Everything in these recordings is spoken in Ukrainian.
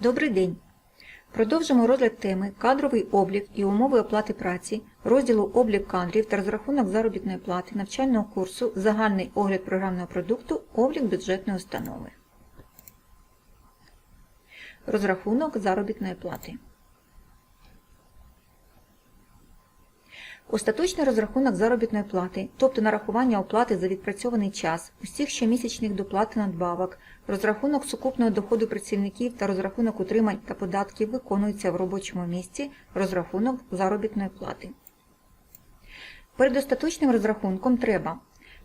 Добрий день! Продовжимо розгляд теми Кадровий облік і умови оплати праці, розділу Облік кадрів та розрахунок заробітної плати навчального курсу Загальний огляд програмного продукту Облік бюджетної установи. Розрахунок заробітної плати. Остаточний розрахунок заробітної плати, тобто нарахування оплати за відпрацьований час, усіх щомісячних доплат та надбавок, розрахунок сукупного доходу працівників та розрахунок утримань та податків виконується в робочому місці розрахунок заробітної плати. Перед остаточним розрахунком треба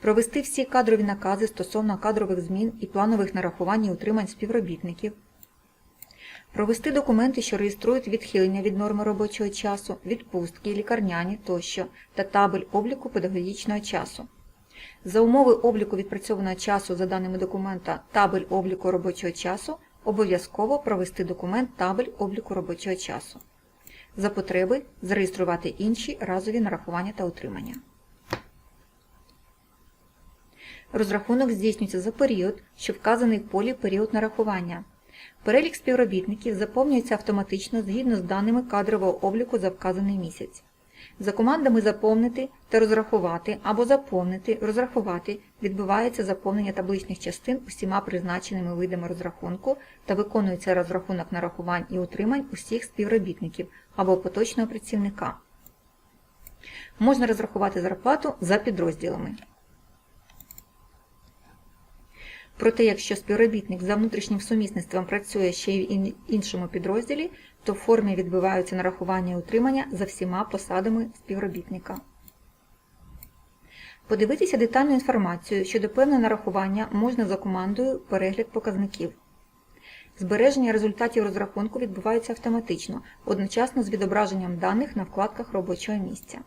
провести всі кадрові накази стосовно кадрових змін і планових нарахувань і утримань співробітників, Провести документи, що реєструють відхилення від норми робочого часу, відпустки, лікарняні тощо та табель обліку педагогічного часу. За умови обліку відпрацьованого часу за даними документа табель обліку робочого часу обов'язково провести документ табель обліку робочого часу. За потреби зареєструвати інші разові нарахування та утримання. Розрахунок здійснюється за період, що вказаний в полі період нарахування. Перелік співробітників заповнюється автоматично згідно з даними кадрового обліку за вказаний місяць. За командами заповнити та розрахувати або заповнити, розрахувати відбувається заповнення табличних частин усіма призначеними видами розрахунку та виконується розрахунок нарахувань і утримань усіх співробітників або поточного працівника. Можна розрахувати зарплату за підрозділами. Проте, якщо співробітник за внутрішнім сумісництвом працює ще й в іншому підрозділі, то в формі відбуваються нарахування і утримання за всіма посадами співробітника. Подивитися детальну інформацію щодо певного нарахування можна за командою Перегляд показників. Збереження результатів розрахунку відбувається автоматично, одночасно з відображенням даних на вкладках робочого місця.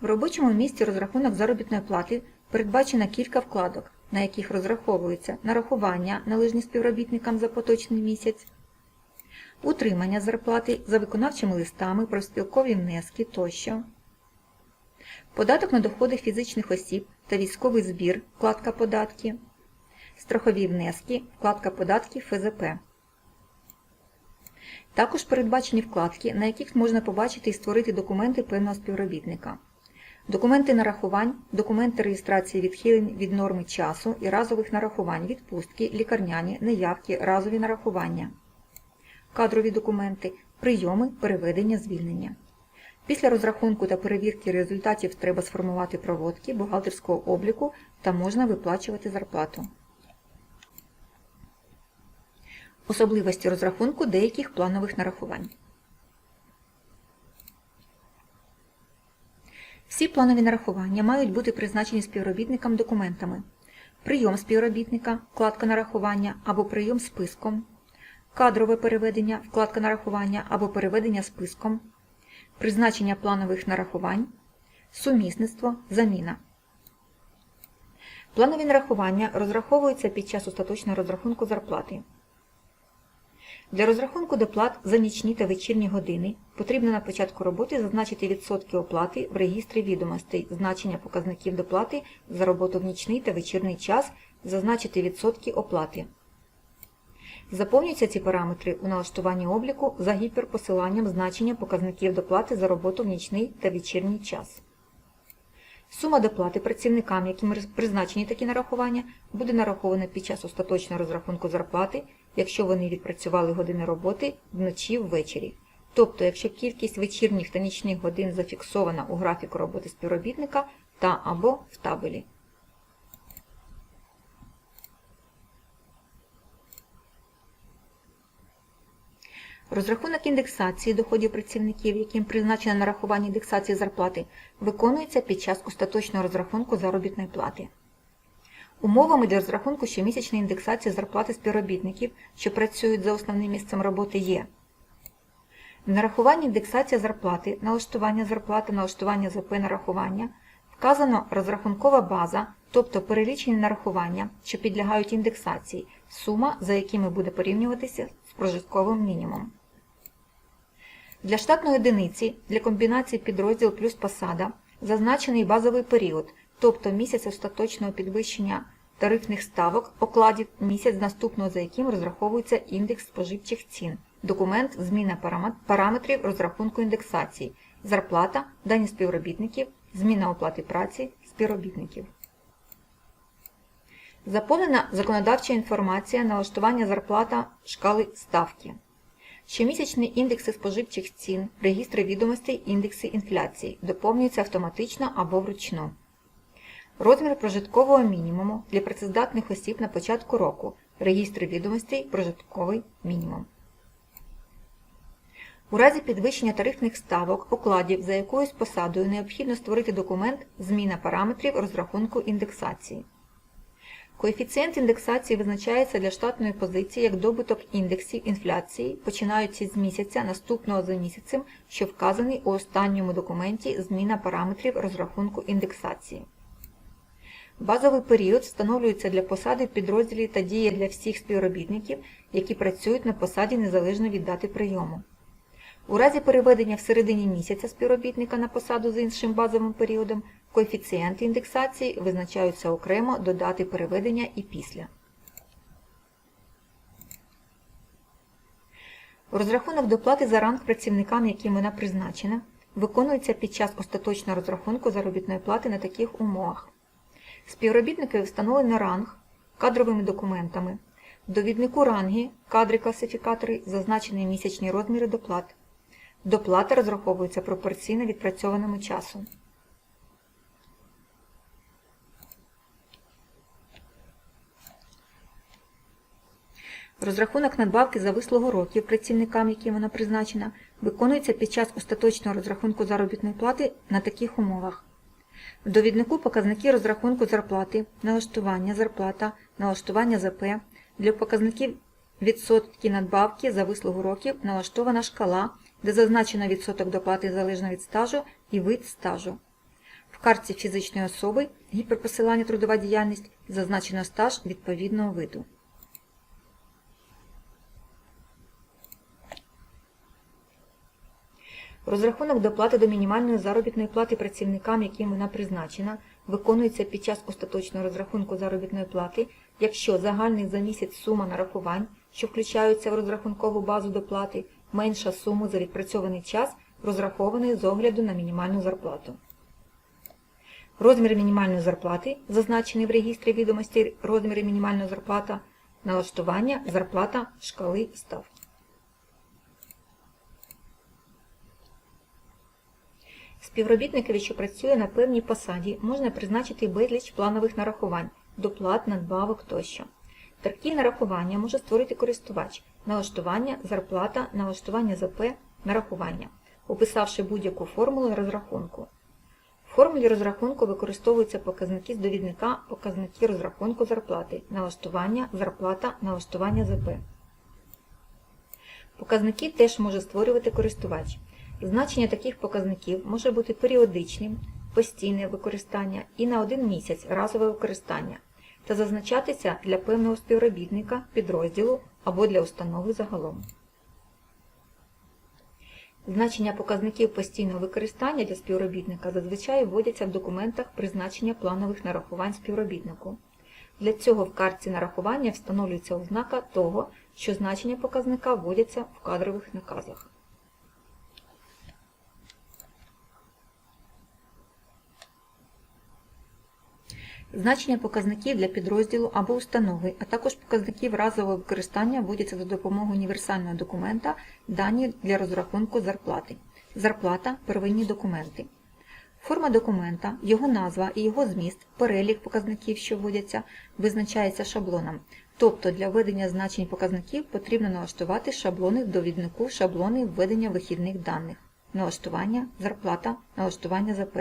В робочому місці розрахунок заробітної плати передбачено кілька вкладок на яких розраховується нарахування належні співробітникам за поточний місяць, утримання зарплати за виконавчими листами, профспілкові внески тощо, податок на доходи фізичних осіб та військовий збір, вкладка податки, страхові внески, вкладка податки ФЗП. Також передбачені вкладки, на яких можна побачити і створити документи певного співробітника. Документи нарахувань, документи реєстрації відхилень від норми часу і разових нарахувань, відпустки, лікарняні, неявки, разові нарахування, кадрові документи, прийоми, переведення, звільнення. Після розрахунку та перевірки результатів треба сформувати проводки бухгалтерського обліку та можна виплачувати зарплату. Особливості розрахунку деяких планових нарахувань. Всі планові нарахування мають бути призначені співробітникам документами. Прийом співробітника, вкладка нарахування або прийом списком, кадрове переведення, вкладка нарахування або переведення списком, призначення планових нарахувань, сумісництво, заміна. Планові нарахування розраховуються під час остаточного розрахунку зарплати. Для розрахунку доплат за нічні та вечірні години потрібно на початку роботи зазначити відсотки оплати в регістрі відомостей, значення показників доплати за роботу в нічний та вечірний час, зазначити відсотки оплати. Заповнюються ці параметри у налаштуванні обліку за гіперпосиланням значення показників доплати за роботу в нічний та вечірній час. Сума доплати працівникам, яким призначені такі нарахування, буде нарахована під час остаточного розрахунку зарплати, якщо вони відпрацювали години роботи вночі ввечері. Тобто, якщо кількість вечірніх та нічних годин зафіксована у графіку роботи співробітника та або в табелі. Розрахунок індексації доходів працівників, яким призначено нарахування індексації зарплати, виконується під час остаточного розрахунку заробітної плати. Умовами для розрахунку щомісячної індексації зарплати співробітників, що працюють за основним місцем роботи, є в нарахуванні індексація зарплати, налаштування зарплати, налаштування ЗП нарахування, вказано розрахункова база, тобто перелічені нарахування, що підлягають індексації, сума, за якими буде порівнюватися з прожитковим мінімумом. Для штатної одиниці для комбінації підрозділ плюс посада зазначений базовий період, тобто місяць остаточного підвищення тарифних ставок, окладів, місяць наступного за яким розраховується індекс споживчих цін, документ зміна параметрів розрахунку індексації, зарплата, дані співробітників, зміна оплати праці співробітників. Заповнена законодавча інформація, налаштування зарплата шкали ставки. Щомісячні індекси споживчих цін, регістри відомостей, індекси інфляції доповнюються автоматично або вручну. Розмір прожиткового мінімуму для працездатних осіб на початку року. Регістр відомостей прожитковий мінімум. У разі підвищення тарифних ставок, окладів за якоюсь посадою необхідно створити документ Зміна параметрів розрахунку індексації. Коефіцієнт індексації визначається для штатної позиції як добуток індексів інфляції, починаючи з місяця наступного за місяцем, що вказаний у останньому документі Зміна параметрів розрахунку індексації. Базовий період встановлюється для посади в підрозділі та діє для всіх співробітників, які працюють на посаді незалежно від дати прийому. У разі переведення в середині місяця співробітника на посаду з іншим базовим періодом, коефіцієнти індексації визначаються окремо до дати переведення і після. Розрахунок доплати за ранг працівникам, яким вона призначена, виконується під час остаточного розрахунку заробітної плати на таких умовах. Співробітники встановлені ранг кадровими документами. Довіднику ранги, кадри класифікатори, зазначені місячні розміри доплат. Доплата розраховується пропорційно відпрацьованому часу. Розрахунок надбавки за вислугу років працівникам, яким вона призначена, виконується під час остаточного розрахунку заробітної плати на таких умовах. В довіднику показники розрахунку зарплати, налаштування зарплата, налаштування ЗП. Для показників відсотки надбавки за вислугу років налаштована шкала, де зазначено відсоток доплати залежно від стажу і вид стажу. В картці фізичної особи гіперпосилання трудова діяльність зазначено стаж відповідного виду. Розрахунок доплати до мінімальної заробітної плати працівникам, яким вона призначена, виконується під час остаточного розрахунку заробітної плати, якщо загальний за місяць сума нарахувань, що включаються в розрахункову базу доплати, менша суму за відпрацьований час, розрахований з огляду на мінімальну зарплату. Розмір мінімальної зарплати, зазначений в регістрі відомостей розміри мінімальної зарплати, налаштування, зарплата, шкали ставки. Співробітникові, що працює на певній посаді, можна призначити безліч планових нарахувань, доплат, надбавок тощо. Такі нарахування може створити користувач, налаштування, зарплата, налаштування ЗП, нарахування, описавши будь-яку формулу розрахунку. В формулі розрахунку використовуються показники з довідника, показники розрахунку зарплати, налаштування, зарплата, налаштування ЗП. Показники теж може створювати користувач. Значення таких показників може бути періодичним, постійне використання і на один місяць разове використання та зазначатися для певного співробітника, підрозділу або для установи загалом. Значення показників постійного використання для співробітника зазвичай вводяться в документах призначення планових нарахувань співробітнику. Для цього в картці нарахування встановлюється ознака того, що значення показника вводяться в кадрових наказах. Значення показників для підрозділу або установи, а також показників разового використання вводяться за допомогою універсального документа дані для розрахунку зарплати. Зарплата первинні документи. Форма документа, його назва і його зміст, перелік показників, що вводяться, визначається шаблоном. Тобто для введення значень показників потрібно налаштувати шаблони в довіднику шаблони введення вихідних даних. Налаштування, зарплата, налаштування ЗП.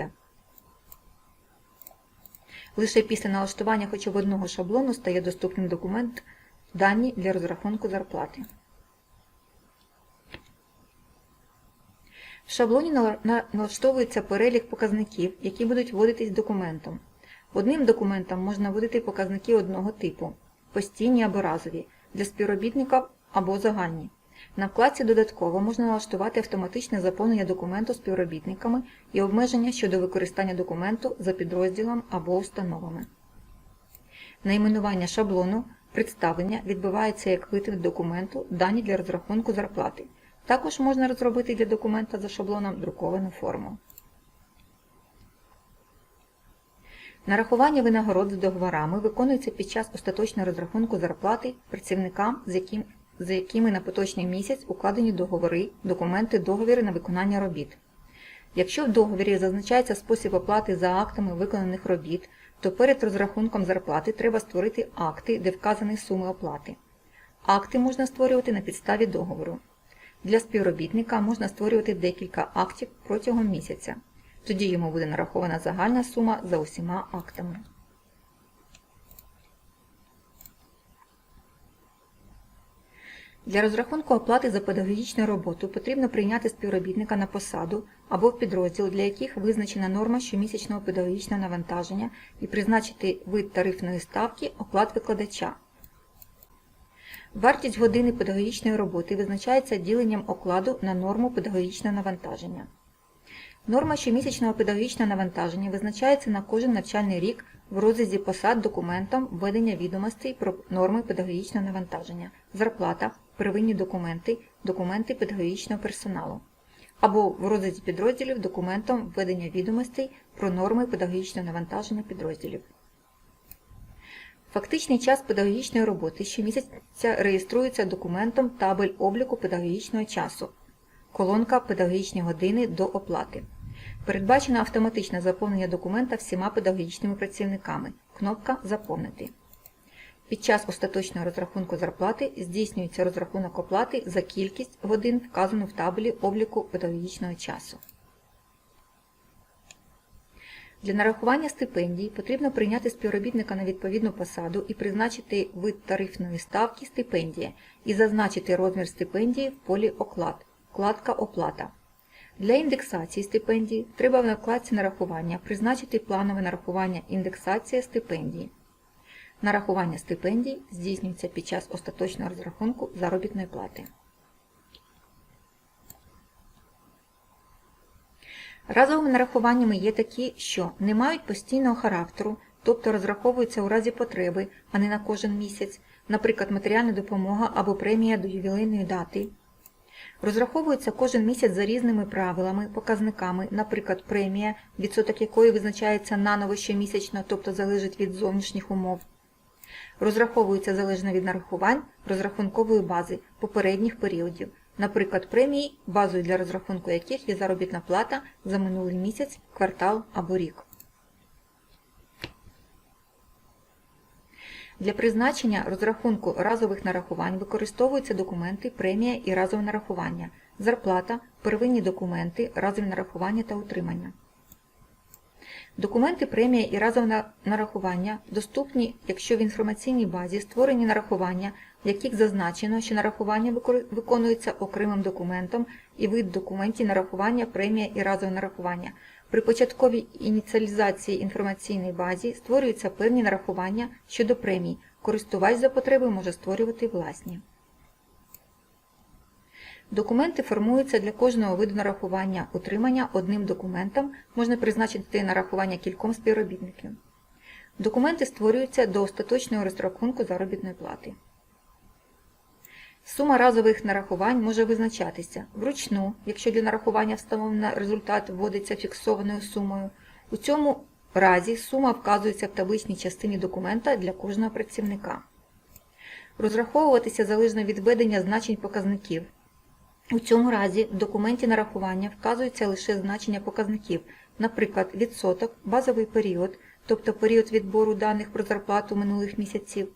Лише після налаштування хоча б одного шаблону стає доступним документ дані для розрахунку зарплати. В шаблоні налаштовується перелік показників, які будуть вводитись документом. Одним документом можна вводити показники одного типу постійні або разові, для співробітника або загальні. На вкладці Додатково можна налаштувати автоматичне заповнення документу співробітниками і обмеження щодо використання документу за підрозділом або установами. Найменування шаблону представлення відбувається як витвір документу, дані для розрахунку зарплати. Також можна розробити для документа за шаблоном друковану форму. Нарахування винагород з договорами виконується під час остаточного розрахунку зарплати працівникам, з, яким, з якими на поточний місяць укладені договори, документи, договіри на виконання робіт. Якщо в договірі зазначається спосіб оплати за актами виконаних робіт, то перед розрахунком зарплати треба створити акти, де вказані суми оплати. Акти можна створювати на підставі договору. Для співробітника можна створювати декілька актів протягом місяця. Тоді йому буде нарахована загальна сума за усіма актами. Для розрахунку оплати за педагогічну роботу потрібно прийняти співробітника на посаду або в підрозділ, для яких визначена норма щомісячного педагогічного навантаження і призначити вид тарифної ставки оплат викладача. Вартість години педагогічної роботи визначається діленням окладу на норму педагогічного навантаження. Норма щомісячного педагогічного навантаження визначається на кожен навчальний рік в розрізі посад документом введення відомостей про норми педагогічного навантаження, зарплата, первинні документи, документи педагогічного персоналу, або в розрізі підрозділів документом введення відомостей про норми педагогічного навантаження підрозділів. Фактичний час педагогічної роботи щомісяця реєструється документом табель обліку педагогічного часу, колонка педагогічні години до оплати. Передбачено автоматичне заповнення документа всіма педагогічними працівниками. Кнопка Заповнити. Під час остаточного розрахунку зарплати здійснюється розрахунок оплати за кількість годин, вказану в табелі обліку педагогічного часу. Для нарахування стипендій потрібно прийняти співробітника на відповідну посаду і призначити вид тарифної ставки стипендія і зазначити розмір стипендії в полі Оклад, вкладка Оплата. Для індексації стипендій треба в накладці нарахування призначити планове нарахування індексація стипендії. Нарахування стипендій здійснюється під час остаточного розрахунку заробітної плати. Разовими нарахуваннями є такі, що не мають постійного характеру, тобто розраховуються у разі потреби, а не на кожен місяць, наприклад, матеріальна допомога або премія до ювілейної дати. Розраховується кожен місяць за різними правилами, показниками, наприклад, премія, відсоток якої визначається наново щомісячно, тобто залежить від зовнішніх умов. Розраховується залежно від нарахувань розрахункової бази попередніх періодів, наприклад, премії, базою для розрахунку яких є заробітна плата за минулий місяць, квартал або рік. Для призначення розрахунку разових нарахувань використовуються документи, премія і разове нарахування, зарплата, первинні документи, разові нарахування та утримання. Документи, премія і разове нарахування доступні, якщо в інформаційній базі створені нарахування, в яких зазначено, що нарахування виконується окремим документом і вид документів нарахування, премія і разове нарахування. При початковій ініціалізації інформаційної базі створюються певні нарахування щодо премій. Користувач за потреби може створювати власні. Документи формуються для кожного виду нарахування утримання одним документом, можна призначити нарахування кільком співробітників. Документи створюються до остаточного розрахунку заробітної плати. Сума разових нарахувань може визначатися вручну, якщо для нарахування встановлено результат вводиться фіксованою сумою. У цьому разі сума вказується в табличній частині документа для кожного працівника. Розраховуватися залежно від введення значень показників. У цьому разі в документі нарахування вказується лише значення показників, наприклад, відсоток, базовий період, тобто період відбору даних про зарплату минулих місяців.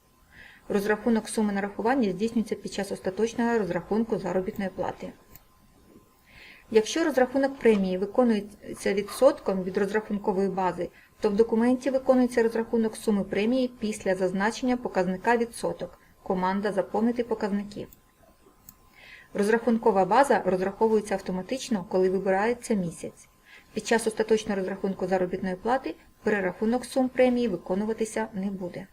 Розрахунок суми нарахування здійснюється під час остаточного розрахунку заробітної плати. Якщо розрахунок премії виконується відсотком від розрахункової бази, то в документі виконується розрахунок суми премії після зазначення показника відсоток. Команда Заповнити показники. Розрахункова база розраховується автоматично, коли вибирається місяць. Під час остаточного розрахунку заробітної плати перерахунок сум премії виконуватися не буде.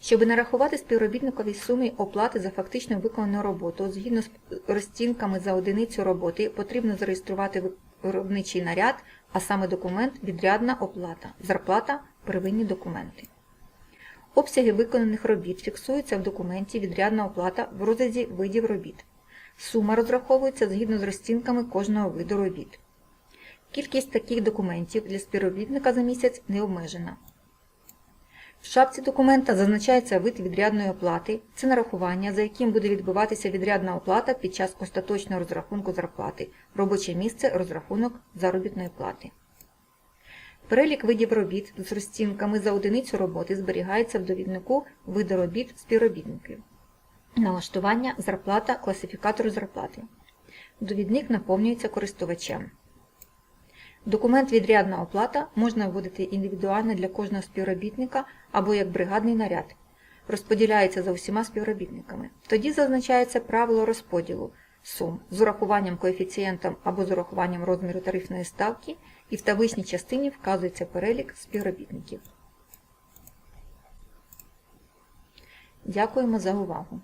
Щоб нарахувати співробітникові суми оплати за фактично виконану роботу, згідно з розцінками за одиницю роботи, потрібно зареєструвати виробничий наряд а саме документ відрядна оплата, зарплата, первинні документи. Обсяги виконаних робіт фіксуються в документі відрядна оплата в розрізі видів робіт. Сума розраховується згідно з розцінками кожного виду робіт. Кількість таких документів для співробітника за місяць не обмежена. В шапці документа зазначається вид відрядної оплати, це нарахування, за яким буде відбуватися відрядна оплата під час остаточного розрахунку зарплати, робоче місце, розрахунок заробітної плати. Перелік видів робіт з розцінками за одиницю роботи зберігається в довіднику види робіт співробітників. Налаштування, зарплата, класифікатор зарплати. Довідник наповнюється користувачем. Документ відрядна оплата можна вводити індивідуально для кожного співробітника або як бригадний наряд. Розподіляється за усіма співробітниками. Тоді зазначається правило розподілу сум з урахуванням коефіцієнтом або з урахуванням розміру тарифної ставки, і в табличній частині вказується перелік співробітників. Дякуємо за увагу!